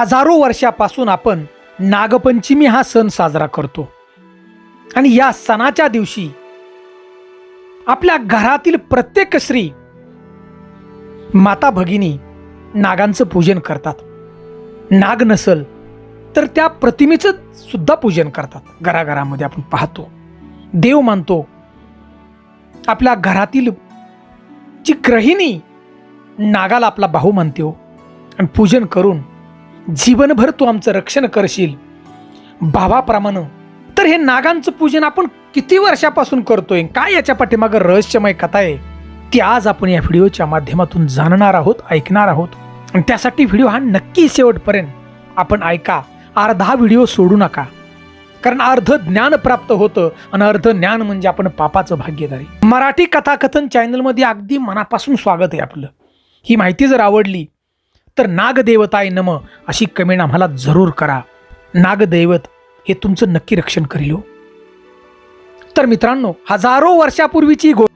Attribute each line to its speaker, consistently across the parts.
Speaker 1: हजारो वर्षापासून आपण नागपंचमी हा सण साजरा करतो. आणि या सणाच्या दिवशी आपल्या घरातील प्रत्येक स्त्री माता भगिनी नागांचं पूजन करतात. नाग नसल तर त्या प्रतिमेचं सुद्धा पूजन करतात. घराघरामध्ये आपण पाहतो. देव मानतो. आपल्या घरातील जी ग्रहिणी नागाला आपला भाऊ मानते हो. आणि पूजन करून जीवनभर तू आमचं रक्षण करशील. भावाप्रमाणे तर हे नागांचं पूजन आपण किती वर्षापासून करतोय? काय याच्या पाठीमागं रहस्यमय कथा आहे? ती आज आपण या व्हिडिओच्या माध्यमातून जाणणार आहोत ऐकणार आहोत. आणि त्यासाठी व्हिडिओ हा नक्की शेवटपर्यंत आपण ऐका. अर्धा व्हिडिओ सोडू नका. कारण अर्ध ज्ञान प्राप्त होतं आणि अर्ध ज्ञान म्हणजे आपण पापाचं भाग्यदारी मराठी कथाकथन चॅनलमध्ये अगदी मनापासून स्वागत आहे आपलं. ही माहिती जर आवडली तर नागदेवताय नम अशी कमेंट आम्हाला जरूर करा. नागदैवत हे तुमचं नक्की रक्षण करील हो. तर मित्रांनो हजारो वर्षापूर्वीची गो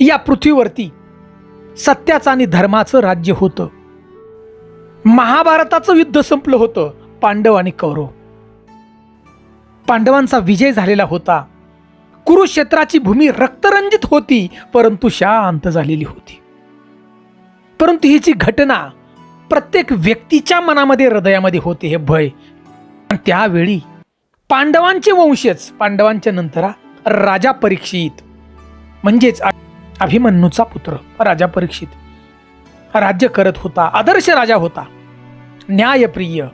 Speaker 1: या पृथ्वीवरती सत्याचं आणि धर्माचं राज्य होतं. महाभारताचं युद्ध संपलं होतं पांडव आणि कौरव. पांडवांचा विजय झालेला होता. कुरुक्षेत्राची भूमी रक्तरंजित होती परंतु शांत झालेली होती. परंतु ही जी घटना प्रत्येक व्यक्तीच्या मनामध्ये हृदयामध्ये होते हे भय. त्यावेळी पांडवांचे वंशज पांडवांच्या नंतर राजा परीक्षित म्हणजेच अभिमन्यूचा पुत्र राजा परीक्षित राज्य करत होता आदर्श राजा होता न्यायप्रिय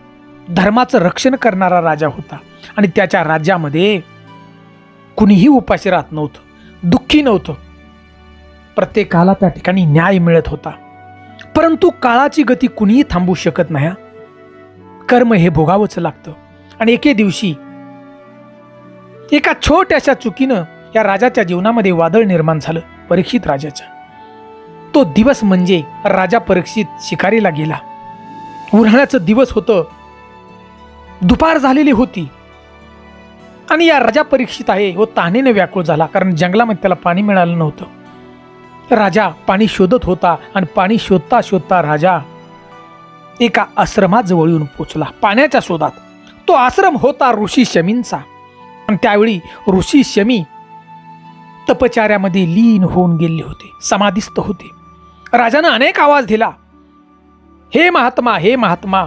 Speaker 1: धर्माचं रक्षण करणारा राजा होता. आणि त्याच्या राज्यामध्ये कुणीही उपाशी राहत नव्हतं दुःखी नव्हतं. प्रत्येकाला त्या ठिकाणी न्याय मिळत होता. परंतु काळाची गती कुणीही थांबू शकत नाही हा. कर्म हे भोगावंच लागतं. आणि एके दिवशी एका छोट्याशा चुकीनं या राजाच्या जीवनामध्ये वादळ निर्माण झालं परीक्षित राजाच्या तो दिवस म्हणजे राजा परीक्षित शिकारीला गेला. उन्हाळ्याचं दिवस होतं. दुपार झालेली होती. आणि या राजा परीक्षित आहे व तानेने व्याकुळ झाला कारण जंगलामध्ये त्याला पाणी मिळालं नव्हतं. राजा पाणी शोधत होता आणि पाणी शोधता शोधता राजा एका आश्रमाजवळ येऊन पोचला पाण्याच्या शोधात. तो आश्रम होता ऋषी शमींचा. आणि त्यावेळी ऋषी शमी तपचार्यामध्ये लीन होऊन गेले होते समाधिस्थ होते. राजानं अनेक आवाज दिला हे महात्मा हे महात्मा.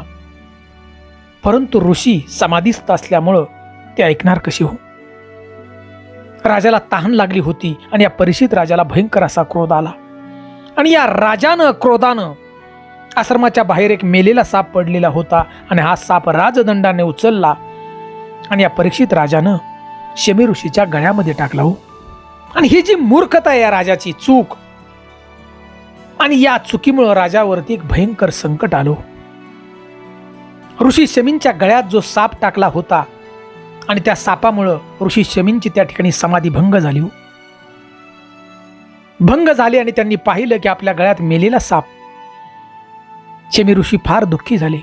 Speaker 1: परंतु ऋषी समाधिस्थ असल्यामुळं ते ऐकणार कशी हो? राजाला तहान लागली होती आणि या परिचित राजाला भयंकर असा क्रोध आला. आणि या राजानं क्रोधानं आश्रमाच्या बाहेर एक मेलेला साप पडलेला होता आणि हा साप राजदंडाने उचलला आणि या परीक्षित राजानं शमी ऋषीच्या गळ्यामध्ये टाकला हो. आणि ही जी मूर्खता आहे या राजाची चूक आणि या चुकीमुळं राजावरती एक भयंकर संकट आलो हो. ऋषी शमींच्या गळ्यात जो साप टाकला होता आणि त्या सापामुळं ऋषी शमींची त्या ठिकाणी समाधी भंग झाली हो. भंग झाली आणि त्यांनी पाहिलं की आपल्या गळ्यात मेलेला साप. शमी ऋषी फार दुःखी झाले.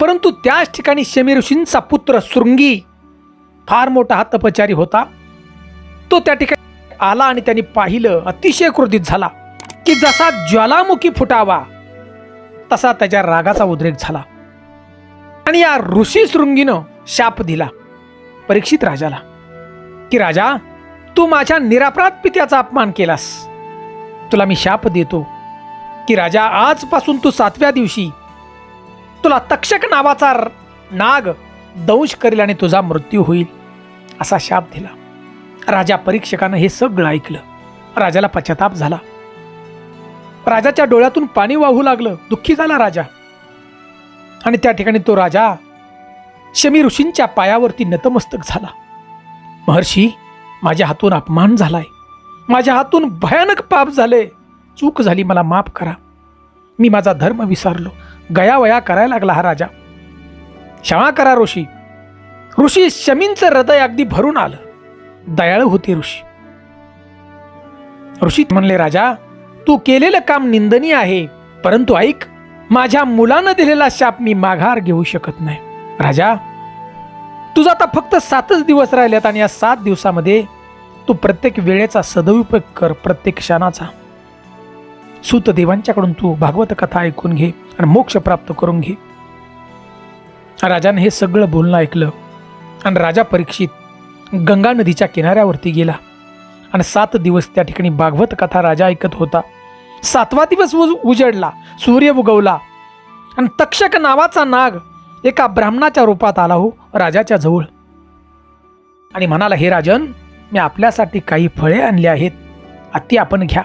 Speaker 1: परंतु त्याच ठिकाणी शमी ऋषींचा पुत्र शृंगी फार मोठा हा तपचारी होता. तो त्या ठिकाणी आला आणि त्यांनी पाहिलं अतिशय क्रोधित झाला की जसा ज्वालामुखी फुटावा तसा त्याच्या रागाचा उद्रेक झाला. आणि या ऋषी शृंगीनं शाप दिला परीक्षित राजाला. की राजा तू माझ्या निरापराध पित्याचा अपमान केलास. तुला मी शाप देतो. की राजा आजपासून तू सातव्या दिवशी तुला तक्षक नावाचा नाग दंश करेल आणि तुझा मृत्यू होईल असा शाप दिला. राजा परीक्षकानं हे सगळं ऐकलं. राजाला पश्चाताप झाला. राजाच्या डोळ्यातून पाणी वाहू लागलं. दुःखी झाला राजा. आणि त्या ठिकाणी तो राजा शमी ऋषींच्या पायावरती नतमस्तक झाला. महर्षी माझ्या हातून अपमान झालाय. माझ्या हातून भयानक पाप झाले. चूक झाली मला माफ करा. मी माझा धर्म विसरलो. गयावया करायला लागला हा राजा. क्षमा करा ऋषी. ऋषी शमींचं हृदय अगदी भरून आलं. दयाळू होते ऋषी. ऋषी म्हणले राजा तू केलेलं काम निंदनीय आहे. परंतु ऐक माझ्या मुलानं दिलेला शाप मी माघार घेऊ शकत नाही. राजा तुझा आता फक्त सातच दिवस राहिलेत आणि या सात दिवसामध्ये तू प्रत्येक वेळेचा सदुपयोग कर प्रत्येक क्षणाचा. सूतदेवांच्याकडून तू भागवत कथा ऐकून घे आणि मोक्ष प्राप्त करून घे. राजाने हे सगळं बोलणं ऐकलं आणि राजा परीक्षित गंगा नदीच्या किनाऱ्यावरती गेला. आणि सात दिवस त्या ठिकाणी भागवत कथा राजा ऐकत होता. सातवा दिवस उज- उजडला सूर्य उगवला. आणि तक्षक नावाचा नाग एका ब्राह्मणाच्या रूपात आला हो राजाच्या जवळ. आणि म्हणाला हे राजन मी आपल्यासाठी काही फळे आणली आहेत. ती आपण घ्या.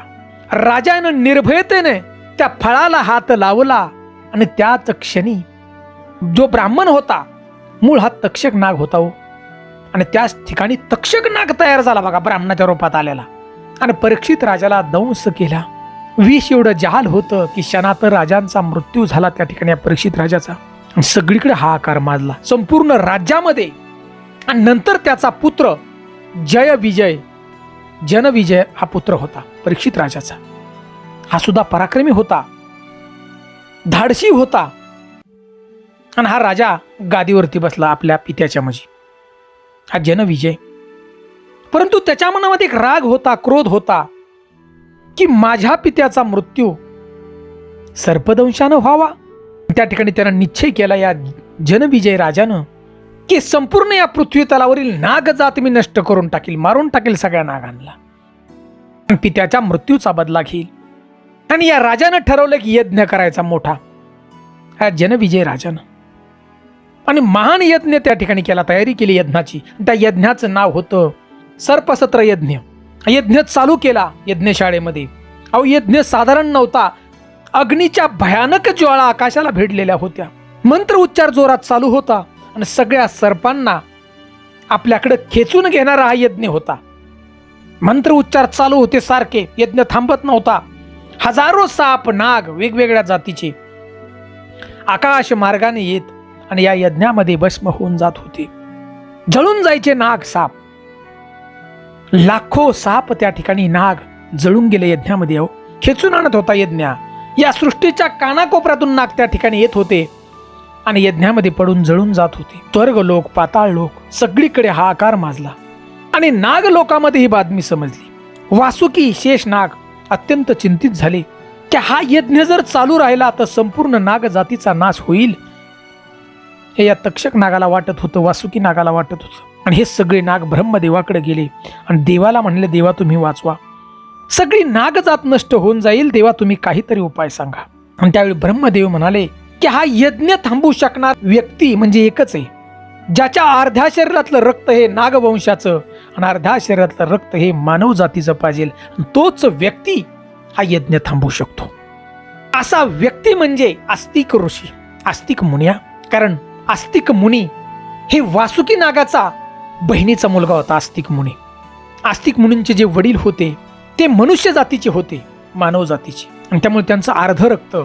Speaker 1: राजानं निर्भयतेने त्या फळाला हात लावला आणि त्याच क्षणी जो ब्राह्मण होता मूळ हा तक्षक नाग होता हो. आणि त्याच ठिकाणी तक्षक नाग तयार झाला बघा ब्राह्मणाच्या रूपात आलेला. आणि परीक्षित राजाला दंश केला. विष एवढं जहाल होतं की क्षणात राजांचा मृत्यू झाला त्या ठिकाणी या परीक्षित राजाचा. सगळीकडे हा आकार माजला. संपूर्ण राज्यामध्ये आणि नंतर त्याचा पुत्र जय विजय जनविजय हा पुत्र होता परीक्षित राजाचा. हा सुद्धा पराक्रमी होता. धाडशी होता. आणि हा राजा गादीवरती बसला आपल्या पित्याच्या मजी. हा जनविजय परंतु त्याच्या मनामध्ये एक राग होता क्रोध होता. की माझ्या पित्याचा मृत्यू सर्पदंशानं व्हावा. त्या ठिकाणी त्यानं निश्चय केला या जनविजय राजानं की संपूर्ण या पृथ्वी तलावरील नागजात मी नष्ट करून टाकील मारून टाकेल सगळ्या नागांना. पित्याच्या मृत्यूचा बदला घेईल. आणि या राजानं ठरवलं की यज्ञ करायचा मोठा. हा जनविजय राजानं. आणि महान यज्ञ त्या ठिकाणी केला तयारी केली यज्ञाची. त्या यज्ञाचं नाव होतं सर्पसत्र यज्ञ यज्ञ चालू केला यज्ञशाळेमध्ये अहो यज्ञ साधारण नव्हता. अग्नीच्या भयानक ज्वाळा आकाशाला भिडलेल्या होत्या. मंत्र उच्चार जोरात चालू होता आणि सगळ्या सर्पांना आपल्याकडे खेचून घेणारा हा यज्ञ होता. मंत्र उच्चार चालू होते सारखे यज्ञ थांबत नव्हता. हजारो साप नाग वेगवेगळ्या जातीचे आकाश मार्गाने येत आणि या यज्ञामध्ये भस्म होऊन जात होते. जळून जायचे नाग साप. लाखो साप त्या ठिकाणी नाग जळून गेले यज्ञामध्ये अहो. खेचून आणत होता यज्ञ. या सृष्टीच्या कानाकोपऱ्यातून नाग त्या ठिकाणी येत होते आणि यज्ञामध्ये पडून जळून जात होते. स्वर्ग लोक पाताळ लोक सगळीकडे हा आकार माजला आणि नाग लोकामध्ये ही बातमी समजली. वासुकी शेष नाग अत्यंत चिंतित झाले. की हा यज्ञ जर चालू राहिला तर संपूर्ण नाग जातीचा नाश होईल? हे या तक्षक नागाला वाटत होतं वासुकी नागाला वाटत होतं. आणि हे सगळे नाग ब्रह्मदेवाकडे गेले. आणि देवाला म्हणले देवा तुम्ही वाचवा. सगळी नागजात नष्ट होऊन जाईल. देवा तुम्ही काहीतरी उपाय सांगा. आणि त्यावेळी ब्रह्मदेव म्हणाले की हा यज्ञ थांबू शकणार व्यक्ती म्हणजे एकच आहे. ज्याच्या अर्ध्या शरीरातलं रक्त हे नागवंशाचं आणि अर्ध्या शरीरातलं रक्त हे मानव जातीचं पाहिजे तोच व्यक्ती हा यज्ञ थांबू शकतो. असा व्यक्ती म्हणजे आस्तिक ऋषी आस्तिक मुनिया. कारण आस्तिक मुनी हे वासुकी नागाचा बहिणीचा मुलगा होता आस्तिक मुनी. आस्तिक मुनींचे जे वडील होते ते मनुष्य जातीचे होते मानव जातीचे. आणि त्यामुळे त्यांचं अर्ध रक्त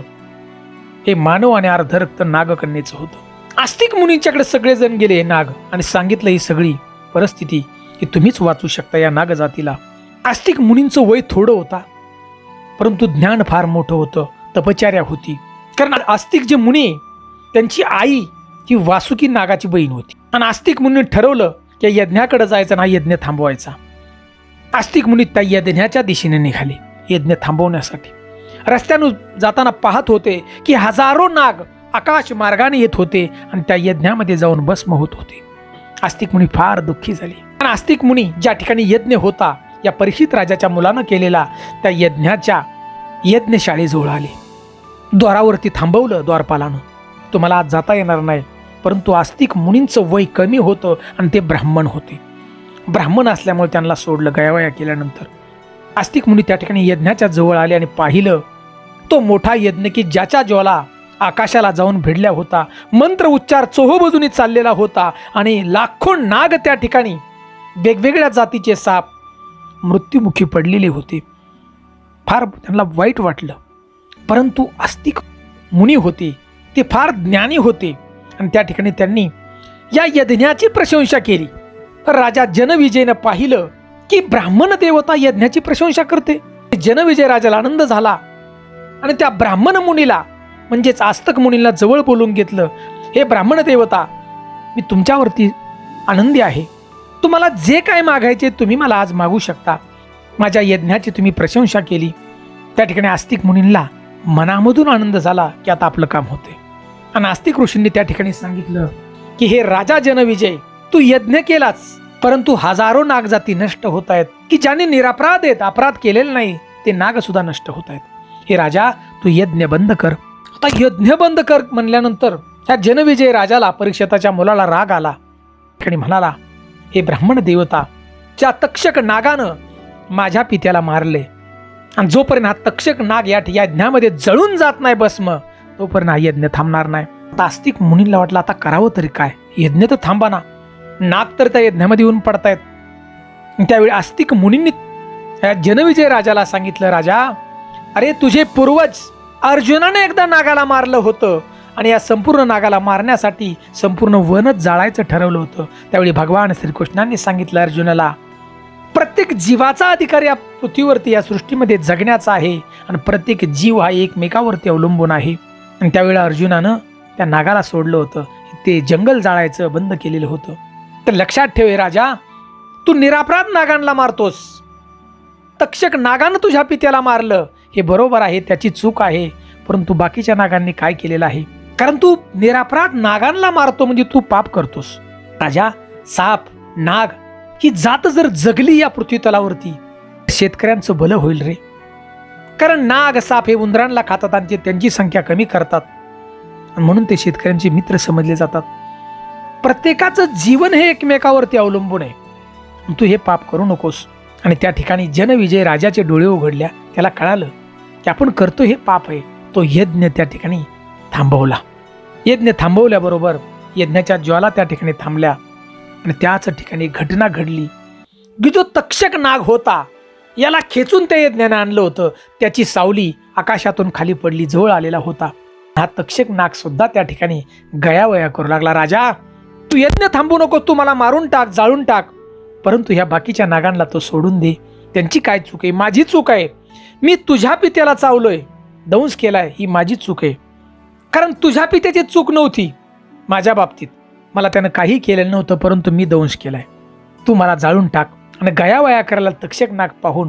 Speaker 1: हे मानव आणि अर्ध रक्त नागकन्येचं होतं. आस्तिक मुनींच्याकडे सगळेजण गेले नाग आणि सांगितलं ही सगळी परिस्थिती की तुम्हीच वाचू शकता या नाग जातीला आस्तिक मुनींचं वय थोडं होता परंतु ज्ञान फार मोठं होतं तपचार्या होती. कारण आस्तिक जे मुनी त्यांची आई ही वासुकी नागाची बहीण होती. आणि आस्तिक मुनी ठरवलं या यज्ञाकडे जायचं आणि हा यज्ञ थांबवायचा. आस्तिक मुनी त्या यज्ञाच्या दिशेने निघाले यज्ञ थांबवण्यासाठी. रस्त्यानं जाताना पाहत होते की हजारो नाग आकाश मार्गाने येत होते आणि त्या यज्ञामध्ये जाऊन भस्म होत. होते आस्तिक मुनी फार दुःखी झाली. आणि आस्तिक मुनी ज्या ठिकाणी यज्ञ होता या परीक्षित राजाच्या मुलानं केलेला त्या यज्ञाच्या यज्ञशाळेजवळ आले. द्वारावरती थांबवलं द्वारपालानं. तुम्हाला आज जाता येणार नाही. परंतु आस्तिक मुनींचं वय कमी होतं आणि ते ब्राह्मण होते. ब्राह्मण असल्यामुळे त्यांना सोडलं गयावया केल्यानंतर. आस्तिक मुनी त्या ठिकाणी यज्ञाच्या जवळ आले आणि पाहिलं तो मोठा यज्ञ की ज्याच्या ज्वाला आकाशाला जाऊन भिडल्या होता मंत्र उच्चार चोहोबाजूनी चाललेला होता आणि लाखो नाग त्या ठिकाणी वेगवेगळ्या जातीचे साप मृत्युमुखी पडलेले होते. फार त्यांना वाईट वाटलं. परंतु आस्तिक मुनी होते ते फार ज्ञानी होते. आणि त्या ठिकाणी त्यांनी या यज्ञाची प्रशंसा केली. तर राजा जनविजयनं पाहिलं की ब्राह्मण देवता यज्ञाची प्रशंसा करते. जनविजय राजाला आनंद झाला आणि त्या ब्राह्मण मुनीला म्हणजेच आस्तक मुनीला जवळ बोलून घेतलं हे ब्राह्मण देवता मी तुमच्यावरती आनंदी आहे. तुम्हाला जे काय मागायचे तुम्ही मला आज मागू शकता. माझ्या यज्ञाची तुम्ही प्रशंसा केली. त्या ठिकाणी आस्तिक मुनींना मनामधून आनंद झाला की आता आपलं काम होते नास्तिक ऋषींनी त्या ठिकाणी सांगितलं की हे राजा जनविजय तू यज्ञ केलाच परंतु हजारो नागजाती नष्ट होत आहेत की ज्यांनी निरापराध आहेत अपराध केलेले नाही ते नाग सुद्धा नष्ट होत आहेत हे राजा तू यज्ञ बंद कर. आता यज्ञ बंद कर म्हणल्यानंतर त्या जनविजय राजाला परीक्षेताच्या मुलाला राग आला. आणि म्हणाला हे ब्राह्मण देवता ज्या तक्षक नागानं माझ्या पित्याला मारले आणि जोपर्यंत हा तक्षक नाग या यज्ञामध्ये जळून जात नाही भस्म तोपर्यंत हा यज्ञ थांबणार नाही. तास्तिक आस्तिक मुनींना वाटलं आता करावं तरी काय? यज्ञ तर थांबा ना. नाग तर त्या यज्ञामध्ये येऊन पडतायत. त्यावेळी आस्तिक मुनींनी या जनविजय राजाला सांगितलं राजा अरे तुझे पूर्वज अर्जुनाने एकदा नागाला मारलं होतं आणि या संपूर्ण नागाला मारण्यासाठी संपूर्ण वनच जाळायचं ठरवलं होतं. त्यावेळी भगवान श्रीकृष्णांनी सांगितलं अर्जुनाला प्रत्येक जीवाचा अधिकार या पृथ्वीवरती या सृष्टीमध्ये जगण्याचा आहे आणि प्रत्येक जीव हा एकमेकावरती अवलंबून आहे. आणि त्यावेळेला अर्जुनानं त्या नागाला सोडलं होतं. ते जंगल जाळायचं बंद केलेलं होतं. तर लक्षात ठेव राजा तू निरापराध नागांना मारतोस. तक्षक नागानं तुझ्या पित्याला मारलं. हे बरोबर आहे त्याची चूक आहे. परंतु बाकीच्या नागांनी काय केलेलं आहे? कारण तू निरापराध नागांना मारतो म्हणजे तू पाप करतोस. राजा साप नाग ही जात जर जगली या पृथ्वी तलावरती शेतकऱ्यांचं भलं होईल रे. कारण नाग साप हे उंदरांना खातात आणि ते त्यांची संख्या कमी करतात. म्हणून ते शेतकऱ्यांचे मित्र समजले जातात. प्रत्येकाचं जीवन हे एकमेकावरती अवलंबून आहे. तू हे पाप करू नकोस. आणि त्या ठिकाणी जनविजय राजाचे डोळे उघडल्या. त्याला कळालं की आपण करतो हे पाप आहे. तो यज्ञ त्या ठिकाणी थांबवला. यज्ञ थांबवल्याबरोबर यज्ञाच्या ज्वाला त्या ठिकाणी थांबल्या. आणि त्याच ठिकाणी घटना घडली. की जो तक्षक नाग होता याला खेचून ते यज्ञाने आणलं होतं. त्याची सावली आकाशातून खाली पडली जवळ आलेला होता. हा तक्षक नाग सुद्धा त्या ठिकाणी गयावया करू लागला. राजा तू यज्ञ थांबू नको तू मला मारून टाक जाळून टाक. परंतु ह्या बाकीच्या नागांना तो सोडून दे. त्यांची काय चूक आहे? माझी चूक आहे. मी तुझ्या पित्याला चावलोय. दंश केलाय ही माझी चूक आहे. कारण तुझ्या पित्याची चूक नव्हती. माझ्या बाबतीत मला त्यानं काही केलेलं नव्हतं परंतु मी दंश केलाय. तू मला जाळून टाक. आणि गयावया करायला तक्षक नाग पाहून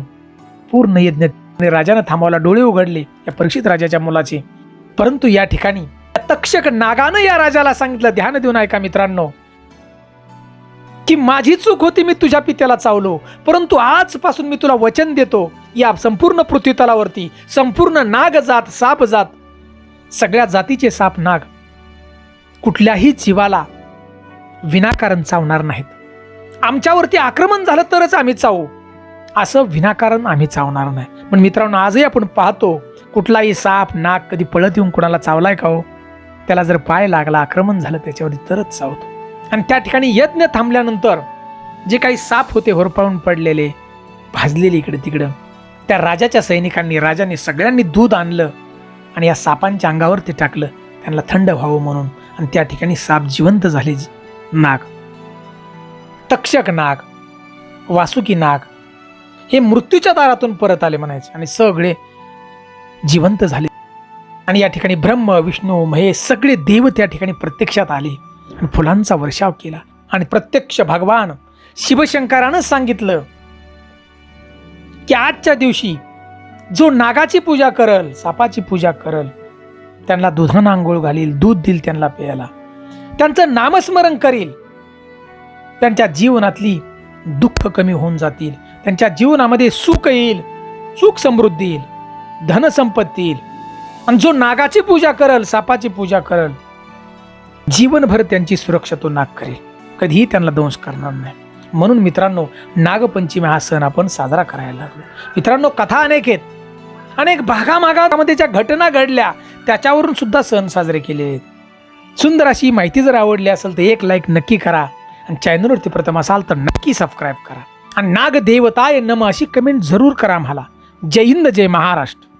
Speaker 1: पूर्ण यज्ञ आणि राजानं थांबवला. डोळे उघडले या परीक्षित राजाच्या मुलाचे. परंतु या ठिकाणी तक्षक नागानं या राजाला सांगितलं ध्यान देऊन ऐका मित्रांनो. की माझी चूक होती मी तुझ्या पित्याला चावलो. परंतु आजपासून मी तुला वचन देतो या संपूर्ण पृथ्वीतलावरती संपूर्ण नाग जात साप जात सगळ्या जातीचे साप नाग कुठल्याही जीवाला विनाकारण चावणार नाहीत. आमच्यावरती आक्रमण झालं तरच आम्ही चावू. असं विनाकारण आम्ही चावणार नाही. पण मित्रांनो आजही आपण पाहतो कुठलाही साप नाक कधी पळत येऊन कोणाला चावलाय का हो? त्याला जर पाय लागला आक्रमण झालं त्याच्यावरती तरच चावतो. आणि त्या ठिकाणी यज्ञ थांबल्यानंतर जे काही साप होते होरपाळून पडलेले भाजलेले इकडे तिकडं त्या राजाच्या सैनिकांनी राजाने सगळ्यांनी दूध आणलं आणि या सापांच्या अंगावर ते टाकलं. त्यांना थंड व्हावं म्हणून. आणि त्या ठिकाणी साप जिवंत झाले नाग तक्षक नाग वासुकी नाग हे मृत्यूच्या दारातून परत आले म्हणायचे आणि सगळे जिवंत झाले. आणि या ठिकाणी ब्रह्म विष्णू महेश सगळे देव त्या ठिकाणी प्रत्यक्षात आले आणि फुलांचा वर्षाव केला. आणि प्रत्यक्ष भगवान शिवशंकरानं सांगितलं की आजच्या दिवशी जो नागाची पूजा करल सापाची पूजा करल त्यांना दुधानं आंघोळ घालील दूध देईल त्यांना प्यायला. त्यांचं नामस्मरण करील. त्यांच्या जीवनातली दुःख कमी होऊन जातील. त्यांच्या जीवनामध्ये सुख येईल सुख समृद्धी येईल धनसंपत्ती येईल. आणि जो नागाची पूजा करल सापाची पूजा करल जीवनभर त्यांची सुरक्षा तो नाग करेल. कधीही त्यांना दंश करणार नाही. म्हणून मित्रांनो नागपंचमी हा सण आपण साजरा करायला लागलो. मित्रांनो कथा अनेक आहेत. अनेक भागामागामध्ये ज्या घटना घडल्या त्याच्यावरून सुद्धा सण साजरे केले आहेत. सुंदर अशी माहिती जर आवडली असेल तर एक लाईक नक्की करा. आणि चॅनलवरती प्रथम असाल तर नक्की सबस्क्राईब करा. आणि नागदेवताय नम अशी कमेंट जरूर करा आम्हाला. जय हिंद जय महाराष्ट्र.